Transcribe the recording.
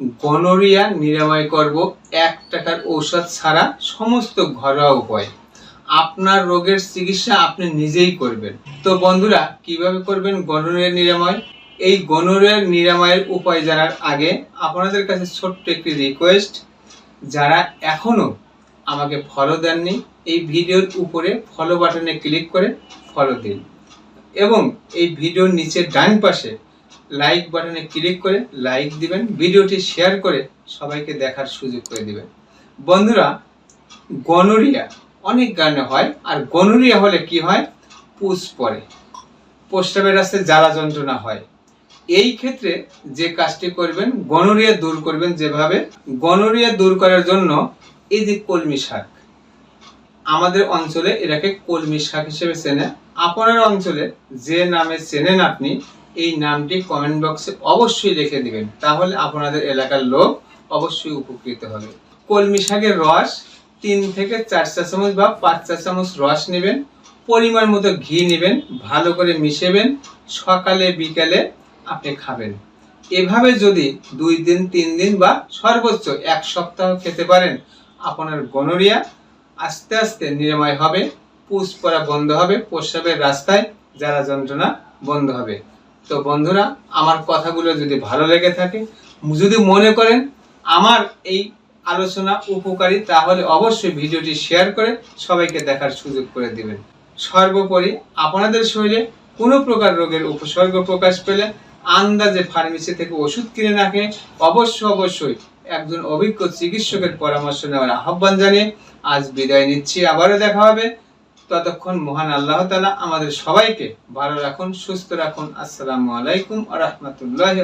Gonorrhoea নিরাময় করব এক টাকার ঔষধ ছাড়া সমস্ত ঘরোয়া উপায়। আপনার রোগের চিকিৎসা আপনি নিজেই করবেন। তো বন্ধুরা, কীভাবে করবেন গনোরিয়া নিরাময়? এই গনোরিয়ার নিরাময়ের উপায় জানার আগে আপনাদের কাছে ছোট্ট একটি রিকোয়েস্ট যারা এখনও আমাকে ফলো দেননি, এই ভিডিওর উপরে ফলো বাটনে ক্লিক করে ফলো দিন। এবং এই ভিডিওর নিচে ডান পাশে লাইক বাটনে ক্লিক করে লাইক দিবেন, ভিডিওটি শেয়ার করে সবাইকে দেখার সুযোগ করে দিবেন। বন্ধুরা গনোরিয়া অনেক কারণে হয়, আর গনোরিয়া হলে কি হয়? পুষ পড়ে। প্রস্রাবের জ্বালা যন্ত্রণা হয়। এই ক্ষেত্রে যে কাজটি করবেন গনোরিয়া দূর করবেন যেভাবে গনোরিয়া দূর করার জন্য এই যে কলমি শাক, আমাদের অঞ্চলে এটাকে কলমি শাক হিসেবে চেনে। আপনার অঞ্চলে যে নামে চেনেন আপনি এই নামটি কমেন্ট বক্সে অবশ্যই লিখে দিবেন তাহলে আপনাদের এলাকার লোক অবশ্যই উপকৃত হবে। কলমি শাকের রস, তিন থেকে চার চা চামচ বা পাঁচ চা চামচ রস নেবেন, পরিমাণ মতো ঘি নেবেন, ভালো করে মিশেবেন, সকালে, বিকালে আপনি খাবেন। এভাবে যদি দুই দিন, তিন দিন বা সর্বোচ্চ এক সপ্তাহ খেতে পারেন, আপনার গনোরিয়া আস্তে আস্তে নিরাময় হবে, পুষ পড়া বন্ধ হবে, প্রস্রাবের রাস্তায় জ্বালা যন্ত্রণা বন্ধ হবে। তো বন্ধুরা, আমার কথাগুলো যদি ভালো লেগে থাকে, যদি মনে করেন আমার এই আলোচনা উপকারী, তাহলে অবশ্যই ভিডিওটি শেয়ার করে সবাইকে দেখার সুযোগ করে দিবেন। সর্বোপরি আপনাদের শরীরে কোনো প্রকার রোগের উপসর্গ প্রকাশ পেলে আন্দাজে ফার্মেসি থেকে ওষুধ কিনে খেয়ে অবশ্য অবশ্যই একজন অভিজ্ঞ চিকিৎসকের পরামর্শ নেওয়ার আহ্বান জানিয়ে আজ বিদায় নিচ্ছি। আবারও দেখা হবে ততক্ষণ মহান আল্লাহ তালা আমাদের সবাইকে ভালো রাখুন সুস্থ রাখুন। আসসালামু আলাইকুম আ রহমতুল্লাহ